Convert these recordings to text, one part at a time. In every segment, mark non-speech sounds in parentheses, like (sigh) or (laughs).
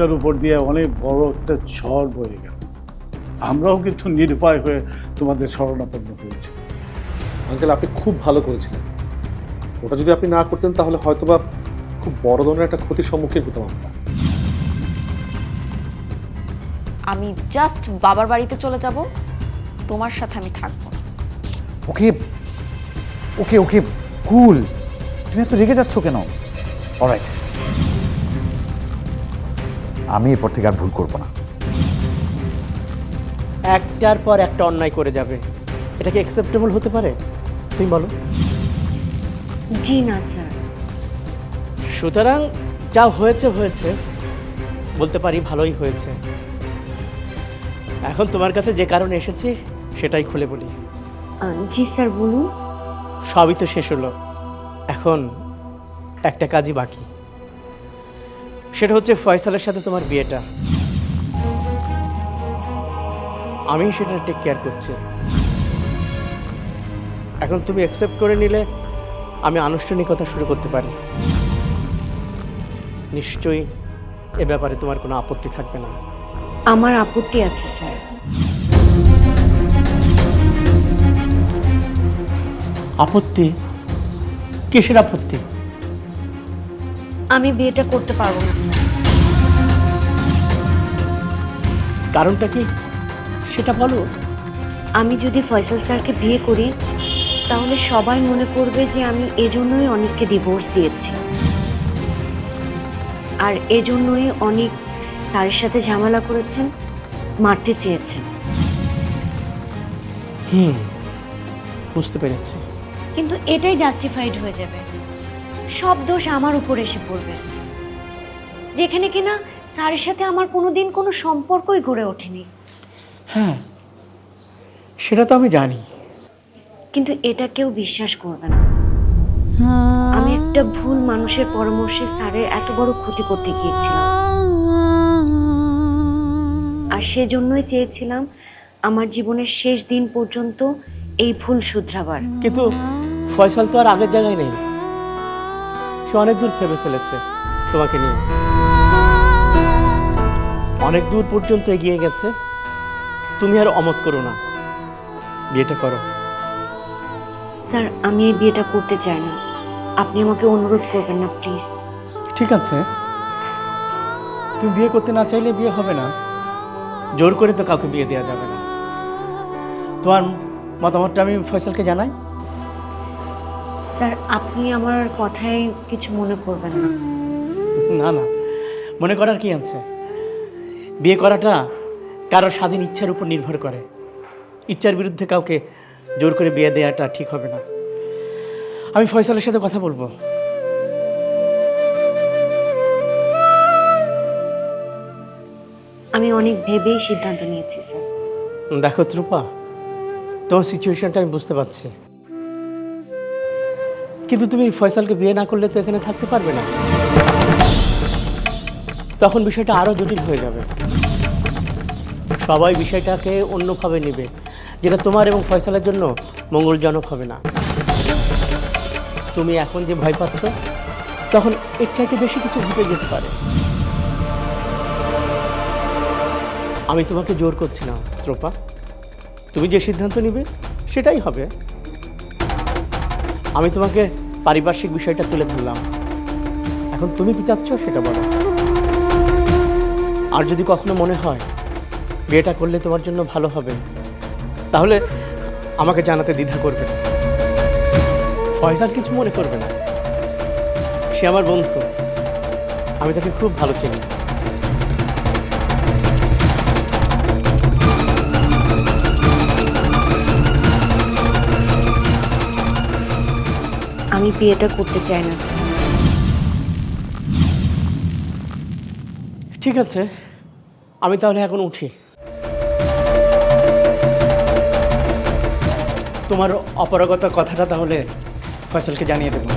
আমেরিকার উপর দিয়ে অনেক বড় একটা ঝড় বয়ে গেল। আমরাও কিন্তু নিরুপায় হয়ে তোমাদের শরণাপন্ন হয়েছি। আঙ্কেল আপনি খুব ভালো করেছিলেন। ওটা যদি আপনি না করতেন তাহলে হয়তোবা খুব বড় ধরনের একটা ক্ষতির সম্মুখীন হতাম আমরা। আমি জাস্ট বাবার বাড়িতে চলে যাব। তোমার সাথে আমি থাকব। ওকে ওকে ওকে কুল তুমি এত রেগে যাচ্ছ কেন? অলরাইট আমি এরপর থেকে আর ভুল করব না। একটার পর একটা অন্যায় করে যাবে। এটা কি অ্যাকসেপ্টেবল হতে পারে? তুমি বলো। জি না স্যার। সুতরাং যা হয়েছে হয়েছে। বলতে পারি ভালোই হয়েছে। এখন তোমার কাছে যে কারণে এসেছি সেটাই খুলে বলি। জি স্যার বলুন। সবই তো শেষ হলো। এখন একটা কাজই বাকি। সেটা হচ্ছে ফয়সালের সাথে তোমার বিয়েটা। আমি সেটা টেক কেয়ার করছি। এখন তুমি অ্যাকসেপ্ট করে নিলে আমি আনুষ্ঠানিকতা শুরু করতে পারি। নিশ্চয়ই এ ব্যাপারে তোমার কোনো আপত্তি থাকবে না। আমার আপত্তি আছে স্যার। আপত্তি? কিসের আপত্তি? আমি বিয়েটা করতে পারব না কারণটা কি? সেটা বলো। আমি যদি ফয়সাল স্যারকে বিয়ে করি তাহলে সবাই মনে করবে যে আমি এজন্যই অনেককে ডিভোর্স দিয়েছি। আর এজন্যই অনেক স্যারের সাথে ঝামেলা করেছেন মারতে চেয়েছেন। হুম বুঝতে পেরেছি। কিন্তু এটাই জাস্টিফাইড হয়ে যাবে। সব দোষ আমার উপর এসে পড়বে। যেখানে কিনা স্যারের সাথে আমার কোনোদিন কোনো সম্পর্কই গড়ে ওঠেনি। হ্যাঁ সেটা তো আমি জানি। কিন্তু এটা কেউ বিশ্বাস করবে না। আমি একটা ভুল মানুষের পরামর্শে স্যারের এত বড় ক্ষতি করতে গিয়েছিলাম। আর সেজন্যই চেয়েছিলাম আমার জীবনের শেষ দিন পর্যন্ত এই ভুল শুধরাবার। কিন্তু ফয়সাল তো আর আগের জায়গায় নেই। সে অনেক দূর ভেবে ফেলেছে। তোমাকে নিয়ে। অনেক দূর পর্যন্ত এগিয়ে গেছে। তুমি আর অমত করো না। বিয়েটা করো। স্যার আমি এই বিয়েটা করতে চাই না। আপনি আমাকে অনুরোধ করবেন না প্লিজ। ঠিক আছে। তুমি বিয়ে করতে না চাইলে বিয়ে হবে না। জোর করে তো কাউকে বিয়ে দেওয়া যাবে না। তোমার মতামতটা আমি ফয়সালকে জানাই। স্যার আপনি আমার কথায় কিছু মনে করবেন না। না না। মনে করার কি আছে? বিয়ে করাটা কারও স্বাধীন ইচ্ছার উপর নির্ভর করে। ইচ্ছার বিরুদ্ধে কাউকে জোর করে বিয়ে দেওয়াটা ঠিক হবে না। আমি ফয়সালের সাথে কথা বলব। আমি অনেক ভেবেই সিদ্ধান্ত নিয়েছি স্যার। দেখো ত্রুপা তোমার সিচুয়েশনটা আমি বুঝতে পারছি। কিন্তু তুমি ফয়সালকে বিয়ে না করলে তো এখানে থাকতে পারবে না। তখন বিষয়টা আরও জটিল হয়ে যাবে। সবাই বিষয়টাকে অন্যভাবে নেবে, যেটা তোমার এবং ফয়সালের জন্য মঙ্গলজনক হবে না। তুমি এখন যে ভয় পাচ্ছ, তখন এর চাইতে বেশি কিছু ঘটে যেতে পারে। আমি তোমাকে জোর করছি না, ত্রোপা। তুমি যে সিদ্ধান্ত নিবে, সেটাই হবে। আমি তোমাকে পারিপার্শ্বিক বিষয়টা তুলে ধরলাম। এখন তুমি কি চাচ্ছ সেটা বলো। আর যদি কখনো মনে হয় বিয়েটা করলে তোমার জন্য ভালো হবে, তাহলে আমাকে জানাতে দ্বিধা করবে না। ফয়সাল কিছু মনে করবে না। সে আমার বন্ধু। আমি তাকে খুব ভালো চিনি। আমি বিয়েটা করতে চাই না ঠিক আছে, আমি তাহলে এখন উঠি। তোমার অপরাগত কথাটা তাহলে ফয়সালকে জানিয়ে দেবো।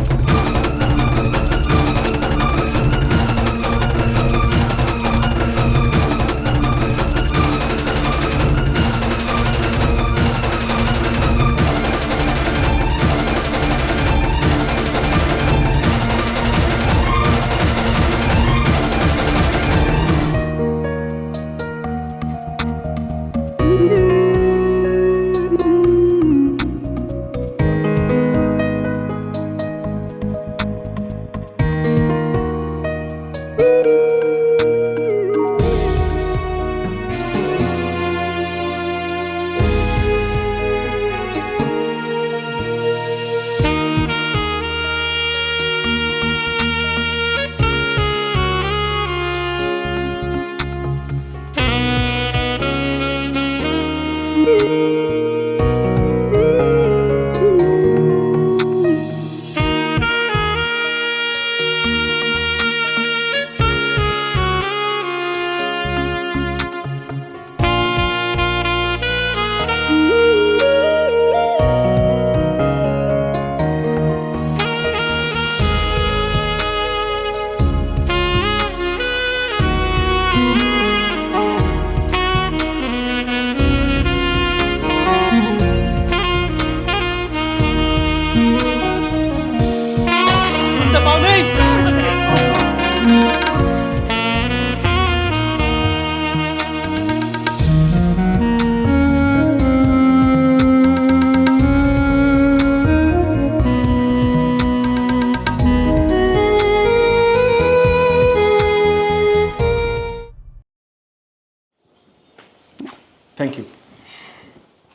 থ্যাংক ইউ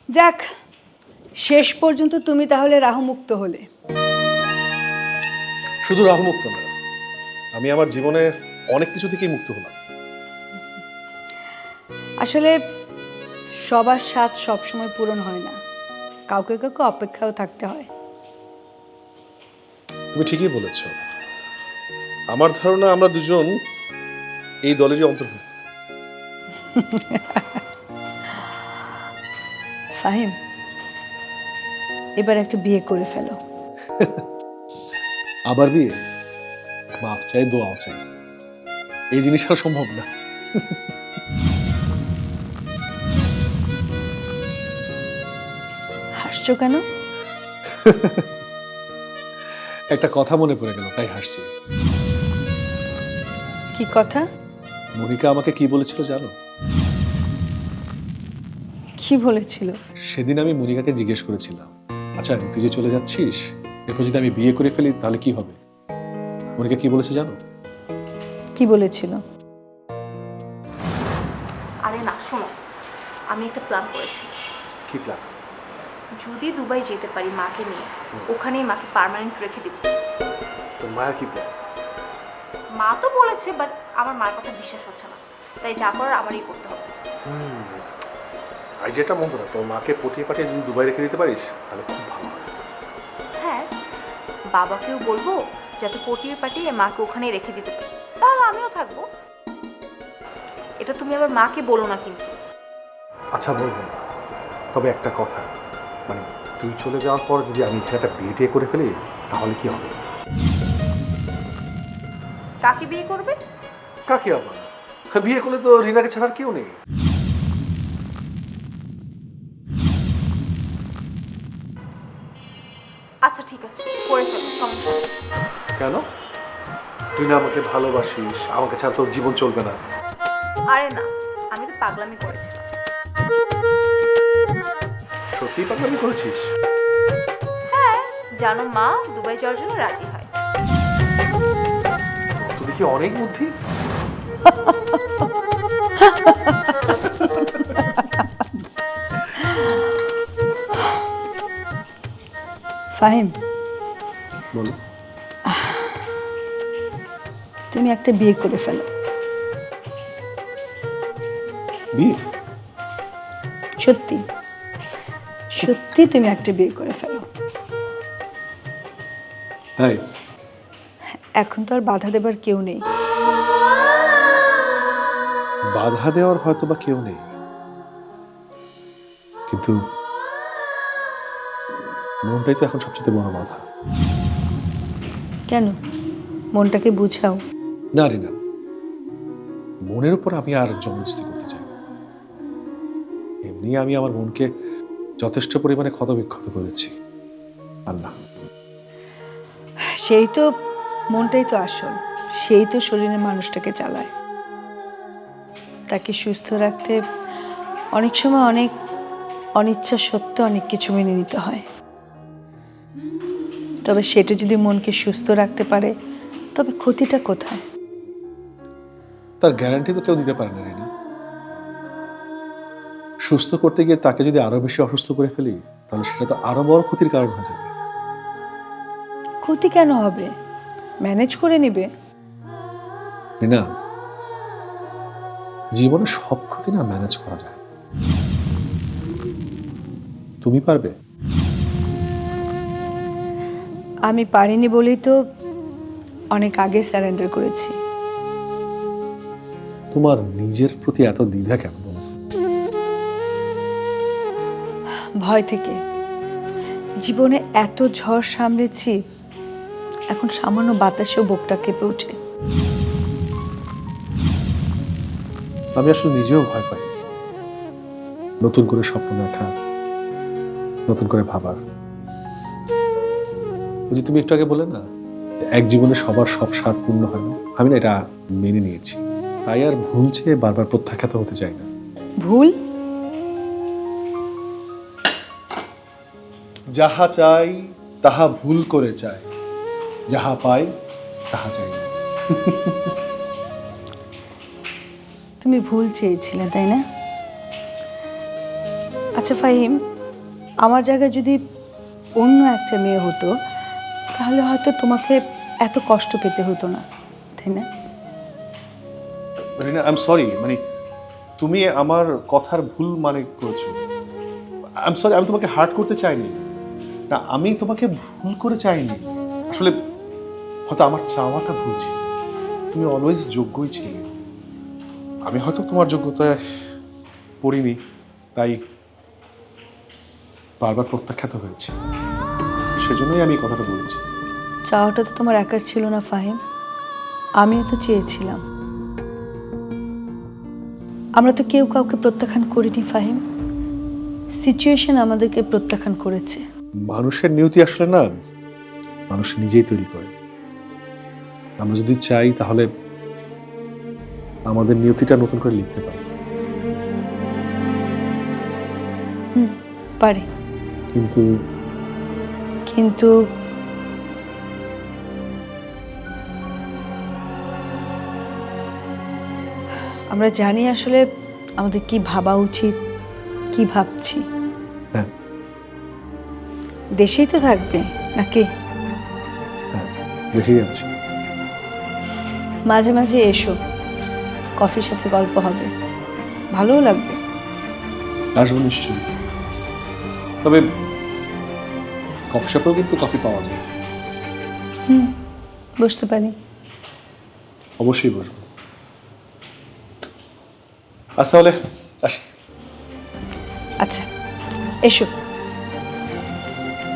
যাক শেষ পর্যন্ত তুমি তাহলে রাহুমুক্ত হলে। শুধু রাহুমুক্ত না আমি আমার জীবনে অনেক কিছু থেকেই মুক্ত হলাম। আসলে সবার স্বাদ সবসময় পূরণ হয় না। কাউকে কাউকে অপেক্ষাও থাকতে হয়। তুমি ঠিকই বলেছ। আমার ধারণা আমরা দুজন এই দলেরই অন্তর্ভুক্ত। (laughs) ফাহিম এবার একটা বিয়ে করে ফেলো। (laughs) আবার বিয়ে? মাপ চাই দোয়াও চাই। এই জিনিস আর সম্ভব না। (laughs) হাসছো কেন? (laughs) একটা কথা মনে পড়ে গেল তাই হাসছি। কি কথা? মনিকা আমাকে কি বলেছিল জানো? কি বলেছিল? সেদিন আমি মনিকাকে জিজ্ঞেস করেছিলাম আচ্ছা তুই যে চলে যাচ্ছিস এরপর যদি আমি বিয়ে করে ফেলি তাহলে কি হবে? মনিকা কি বলেছে জানো? কি বলেছিল? আরে না শোনো আমি একটা প্ল্যান করেছি। কি প্ল্যান যদি দুবাই যেতে পারি মাকে নিয়ে ওখানেই মাকে পার্মানেন্ট রেখে দিব। তোর মায়ের কি প্ল্যান মা তো বলেছে বাট আমার মার কথা বিশ্বাস হচ্ছে না। তাই যা করার আমারই করতে হবে। আইডিয়াটা মন্দ না তোর মাকে পটিয়ে পাঠিয়ে যদি দুবাই রেখে দিতে পারিস তাহলে খুব ভালো হয়। হ্যাঁ বাবাকেও বলব যাতে পটিয়ে পাঠিয়ে মাকে ওখানে রেখে দিতে পারি। তাহলে আমিও থাকব। এটা তুমি আবার মাকে বলো না কিন্তু। আচ্ছা বলব না তবে একটা কথা মানে তুই চলে যাওয়ার পর যদি আমি এখানে একটা বিয়ে টিয়ে করে ফেলি তাহলে কি হবে? কাকে বিয়ে করবে? কাকে আবার বিয়ে করলে তো রিনাকে ছাড়ার কেউ নেই। সমস্যা? কেন? তুই না আমাকে ভালোবাসিস। আমাকে ছাড়া তোর জীবন চলবে না। আরে না আমি তো পাগলামি করেছিলাম সত্যিই পাগলামি করেছিস? হ্যাঁ জানো মা দুবাই যাওয়ার জন্য রাজি হয়। তুই দেখি অনেক বুদ্ধি? ফাহিম বলো। তুমি একটা বিয়ে করে ফেলো। বিয়ে? সত্যি। সত্যি তুমি একটা বিয়ে করে ফেলো। তাই? এখন তো আর বাধা দেবার কেউ নেই। বাধা দেওয়ার হয়তো বা কেউ নেই। কিন্তু মনটাই তো এখন সবচেয়ে বড় বাধা। কেন? মনটাকে বুঝাও। না রে না। মনের উপর আমি আর জবরদস্তি করতে চাই না। এমনি আমি আমার মনকে যথেষ্ট পরিমাণে ক্ষতবিক্ষত করেছি। আর না। সেই তো মনটাই তো আসল। সেই তো শরীরের মানুষটাকে চালায়। তাকে সুস্থ রাখতে অনেক সময় অনেক অনিচ্ছা সত্ত্বেও অনেক কিছু মেনে নিতে হয়। তবে সেটা যদি মনকে সুস্থ রাখতে পারে তবে ক্ষতিটা কোথায়? তার গ্যারান্টি তো কেউ দিতে পারে না রেনা। সুস্থ করতে গিয়ে তাকে যদি আরও বেশি অসুস্থ করে ফেলি তাহলে সেটা তো আরও বড় ক্ষতির কারণ হয়ে যাবে। ক্ষতি কেন হবে? ম্যানেজ করে নিবে। রিনা জীবনে সব ক্ষতি না ম্যানেজ করা যায়। তুমি পারবে? আমি পারিনি বলেই তো অনেক আগে স্যারেন্ডার করেছি। তোমার নিজের প্রতি এত দ্বিধা কেন ভয় থেকে। জীবনে এত ঝড় সামলেছি এখন সামান্য বাতাসেও বুকটা কেঁপে ওঠে। আমি আসলে নিজেও ভয় পাই। নতুন করে স্বপ্ন দেখা নতুন করে ভাবার যে তুমি একটু আগে বলে না এক জীবনে সবার সব স্বাদ পূর্ণ হয় না? আমি না এটা মেনে নিয়েছি। তাই আর ভুল চেয়ে বারবার প্রত্যাখ্যাত হতে চাই না। ভুল? যাহা চাই তাহা ভুল করে চাই। যাহা পাই তাহা চাই। তুমি ভুল চেয়েছিলে তাই না? আচ্ছা ফাহিম আমার জায়গায় যদি অন্য একটা মেয়ে হতো তাহলে হয়তো তোমাকে এত কষ্ট পেতে হতো না, তাই না? রিনা আই এম সরি মানে তুমি আমার কথার ভুল মানে করেছ। আই এম সরি আমি তোমাকে হার্ট করতে চাইনি। না, আমি তোমাকে ভুল করে চাইনি। আসলে হয়তো আমার চাওয়াটা ভুল ছিল। তুমি অলওয়েজ যোগ্যই ছিলে। আমি হয়তো তোমার যোগ্যতায় পড়িনি, তাই বারবার প্রত্যাখ্যাত হয়েছে। সেজন্যই আমি কথাটা বলেছি। চাওয়াটা তো তোমার একার ছিল না ফাহিম। আমিও তো চেয়েছিলাম। আমরা তো কেউ কাউকে প্রত্যাখ্যান করিনি ফাহিম। সিচুয়েশন আমাদেরকে প্রত্যাখ্যান করেছে। মানুষের নিয়তি আসলে না মানুষ নিজেই তৈরি করে। আমরা যদি চাই তাহলে আমাদের নিয়তিটা নতুন করে লিখতে পারি। হুম পারে। কিন্তু কিন্তু আমরা জানি আসলে আমাদের কি ভাবা উচিত কি ভাবছি। হ্যাঁ। দেশেই তো থাকবে নাকি? হ্যাঁ দেখে যাচ্ছি। মাঝে মাঝে এসো কফির সাথে গল্প হবে ভালোও লাগবে। আসব নিশ্চয়ই। তবে কফি শপেও কিন্তু কফি পাওয়া যায়। হুম বুঝতে পারি। অবশ্যই বসবো। আচ্ছা তাহলে আসি। আচ্ছা এসো।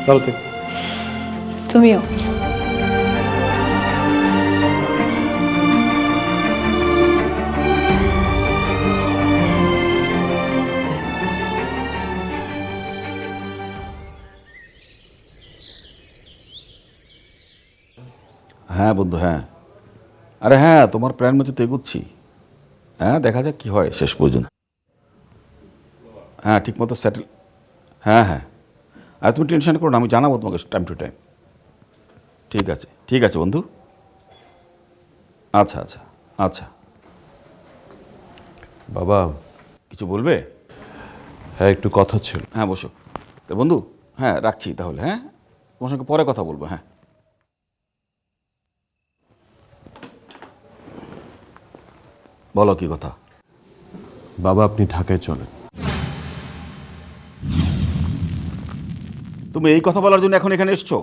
ভালো থেকো। তুমিও। হ্যাঁ বন্ধু হ্যাঁ। আরে হ্যাঁ তোমার প্ল্যান মতো তো এগুচ্ছি। হ্যাঁ দেখা যাক কী হয় শেষ পর্যন্ত। হ্যাঁ ঠিক মতো সেটেল হ্যাঁ হ্যাঁ। আর তুমি টেনশন করো না আমি জানাব তোমাকে টাইম টু টাইম ঠিক আছে ঠিক আছে বন্ধু। আচ্ছা আচ্ছা আচ্ছা। বাবা কিছু বলবে? হ্যাঁ একটু কথা ছিল। হ্যাঁ বসো। তো বন্ধু হ্যাঁ রাখছি তাহলে হ্যাঁ? তোমার সঙ্গে পরে কথা বলব হ্যাঁ। বলো কি কথা? বাবা আপনি ঢাকায় চলেন। তুমি এই কথা বলার জন্য এখন এখানে এসছো?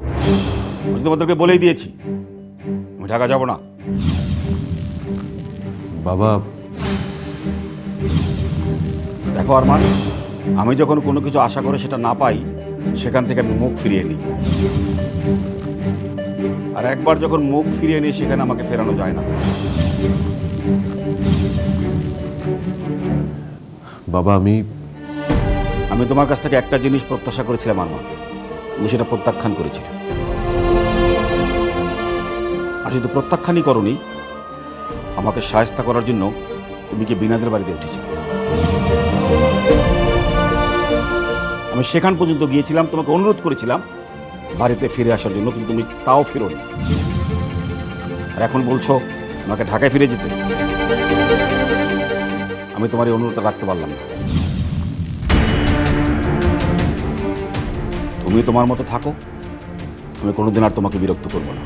আমি তোমাদেরকে বলেই দিয়েছি। আমি ঢাকা যাব না। বাবা দেখো আরমান আমি যখন কোনো কিছু আশা করে সেটা না পাই সেখান থেকে আমি মুখ ফিরিয়ে নিই। আর একবার যখন মুখ ফিরিয়ে নিই সেখানে আমাকে ফেরানো যায় না। বাবা, আমি আমি তোমার কাছ থেকে একটা জিনিস প্রত্যাশা করেছিলাম আরমান তুমি সেটা প্রত্যাখ্যান করেছিলে। আর শুধু প্রত্যাখ্যানই করনি, আমাকে সায়স্তা করার জন্য তুমি কি বিনাদের বাড়িতে উঠেছো আমি সেখান পর্যন্ত গিয়েছিলাম, তোমাকে অনুরোধ করেছিলাম, বাড়িতে ফিরে আসার জন্য, কিন্তু তুমি তাও ফেরোনি। আর এখন বলছো, আমাকে ঢাকায় ফিরে যেতে। আমি তোমার এই অনুরোধটা রাখতে পারলাম না। তুমি তোমার মতো থাকো, আমি কোনোদিন আর তোমাকে বিরক্ত করব না।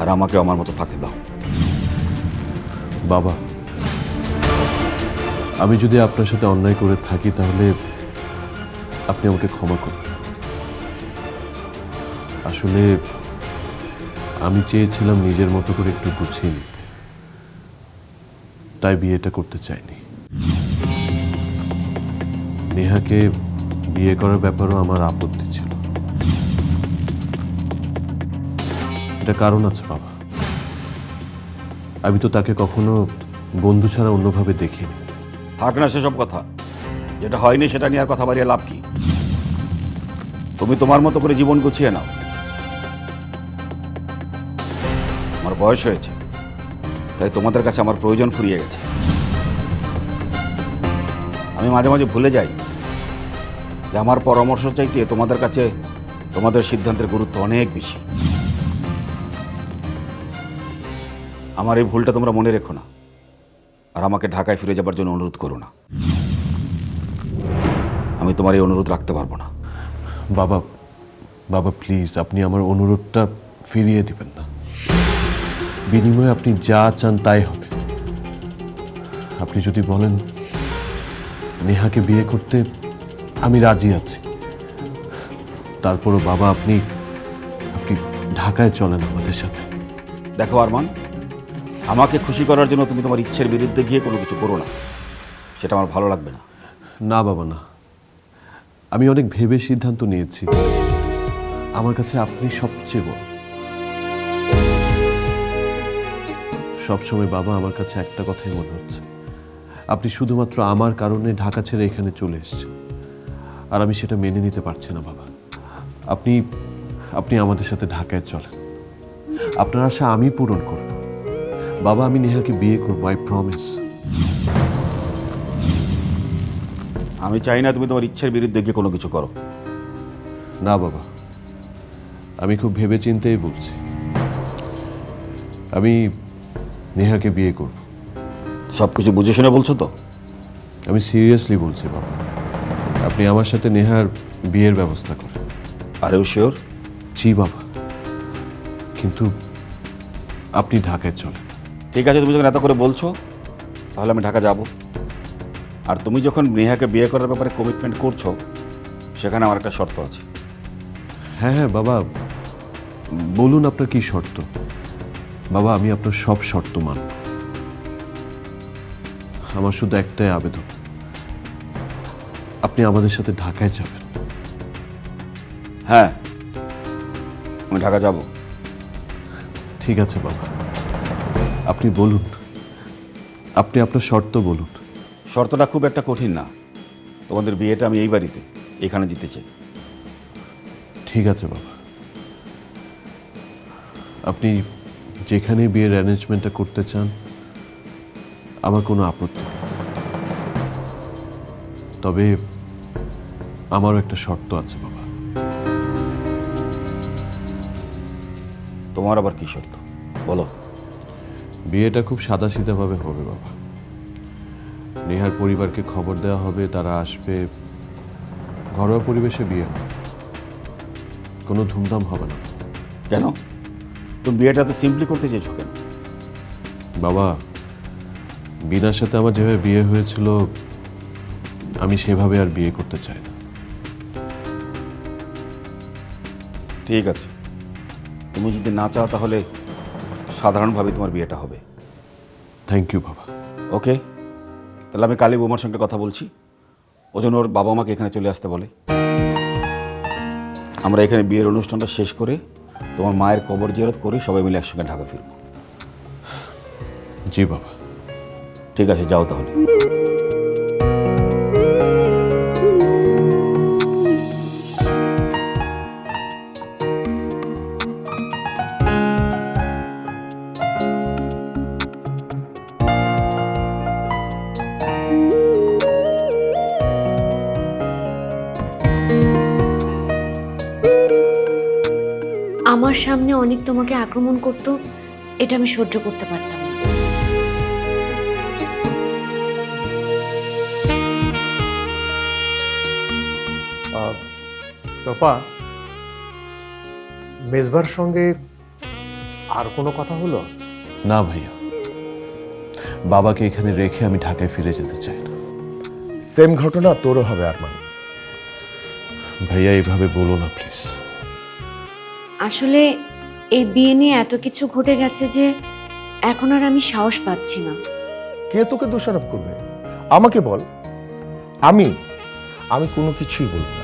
আর আমাকে আমার মতো থাকতে দাও। বাবা, আমি যদি আপনার সাথে অন্যায় করে থাকি, তাহলে আপনি আমাকে ক্ষমা করুন। আসলে আমি চেয়েছিলাম নিজের মতো করে একটু গুছিয়ে নিতে। তাই বিয়েটা করতে চাইনি। নেহাকে বিয়ে করার ব্যাপারেও আমার আপত্তি ছিল। এটা কারণ আছে, বাবা। আমি তো তাকে কখনো বন্ধু ছাড়া অন্যভাবে দেখিনি। থাক না সেসব কথা। যেটা হয়নি সেটা নিয়ে আর কথা বাড়িয়ে লাভ কি? তুমি তোমার মতো করে জীবন গুছিয়ে নাও। আমার বয়স হয়েছে। তাই তোমাদের কাছে আমার প্রয়োজন ফুরিয়ে গেছে। আমি মাঝে মাঝে ভুলে যাই যে আমার পরামর্শ চাইতে তোমাদের কাছে তোমাদের সিদ্ধান্তের গুরুত্ব অনেক বেশি। আমার এই ভুলটা তোমরা মনে রেখো না আর আমাকে ঢাকায় ফিরে যাবার জন্য অনুরোধ করো না। আমি তোমার এই অনুরোধ রাখতে পারব না। বাবা বাবা, প্লিজ, আপনি আমার অনুরোধটা ফিরিয়ে দিবেন। বিনিময়ে আপনি যা চান তাই হবে। আপনি যদি বলেন নেহাকে বিয়ে করতে আমি রাজি আছি তারপরও বাবা আপনি আপনি ঢাকায় চলেন আমাদের সাথে। দেখো আরমান আমাকে খুশি করার জন্য তুমি তোমার ইচ্ছের বিরুদ্ধে গিয়ে কোনো কিছু করো না। সেটা আমার ভালো লাগবে না। না বাবা না। আমি অনেক ভেবে সিদ্ধান্ত নিয়েছি। আমার কাছে আপনি সবচেয়ে বড়। সবসময় বাবা আমার কাছে একটা কথাই মনে হচ্ছে। আপনি শুধুমাত্র আমার কারণে ঢাকা ছেড়ে এখানে চলে এসেছেন। আর আমি সেটা মেনে নিতে পারছি না বাবা। আপনি আপনি আমাদের সাথে ঢাকায় চলেন। আপনার আশা আমি পূরণ করব। বাবা আমি নেহাকে বিয়ে করব আই প্রমিস আমি চাই না তুমি তোমার ইচ্ছার বিরুদ্ধে গিয়ে কোনো কিছু করো। না বাবা। আমি খুব ভেবে চিন্তেই বলছি। আমি নেহাকে বিয়ে করব। সব কিছু বুঝে শুনে বলছো তো? আমি সিরিয়াসলি বলছি বাবা। আপনি আমার সাথে নেহার বিয়ের ব্যবস্থা করেন। আরেও শিওর? জি বাবা। কিন্তু আপনি ঢাকায় চলেন। ঠিক আছে তুমি যখন এত করে বলছো তাহলে আমি ঢাকা যাব। আর তুমি যখন নেহাকে বিয়ে করার ব্যাপারে কমিটমেন্ট করছ সেখানে আমার একটা শর্ত আছে। হ্যাঁ হ্যাঁ বাবা। বলুন আপনার কি শর্ত? বাবা আমি আপনার সব শর্ত মানব আমার শুধু একটাই আবেদন। আপনি আমাদের সাথে ঢাকায় যাবেন। হ্যাঁ আমি ঢাকা যাব। ঠিক আছে বাবা। আপনি বলুন আপনি আপনার শর্ত বলুন। শর্তটা খুব একটা কঠিন না। তোমাদের বিয়েটা আমি এই বাড়িতে এখানে দিতে চাই। ঠিক আছে বাবা। আপনি যেখানে বিয়ের অ্যারেঞ্জমেন্টটা করতে চান আমার কোনো আপত্তি তবে আমারও একটা শর্ত আছে বাবা। তোমার আবার কি শর্ত? বলো। বিয়েটা খুব সাদাসিধাভাবে হবে বাবা। নেহার পরিবারকে খবর দেওয়া হবে তারা আসবে। ঘরোয়া পরিবেশে বিয়ে হবে। কোনো ধুমধাম হবে না। কেন? তুমি বিয়েটা তো সিম্পলি করতে চেয়েছো কেন? বাবা বিনার সাথে আমার যেভাবে বিয়ে হয়েছিল আমি সেভাবে আর বিয়ে করতে চাই না। ঠিক আছে। তুমি যদি না চাও তাহলে সাধারণভাবে তোমার বিয়েটা হবে। থ্যাংক ইউ বাবা। ওকে? তাহলে আমি কালী বৌমার সঙ্গে কথা বলছি। ও জন্য ওর বাবা মাকে এখানে চলে আসতে বলে। আমরা এখানে বিয়ের অনুষ্ঠানটা শেষ করে তোমার মায়ের কবর জিয়ারত করে সবাই মিলে একসঙ্গে ঢাকা ফিরব। জি বাবা। ঠিক আছে যাও তাহলে। অনেক তোমাকে আক্রমণ করতো এটা আমি সহ্য করতে পারতাম না। মেজবার সঙ্গে আর কোনো কথা হলো? না ভাইয়া। বাবাকে এখানে রেখে আমি ঢাকায় ফিরে যেতে চাই না। সেম ঘটনা তোরও হবে আরমান। ভাইয়া এইভাবে বলো না প্লিজ। আসলে এই বিয়ে নিয়ে এত কিছু ঘটে গেছে যে এখন আর আমি সাহস পাচ্ছি না। কে তোকে দোষারোপ করবে? আমাকে বল। আমি আমি কোনো কিছুই বলব না।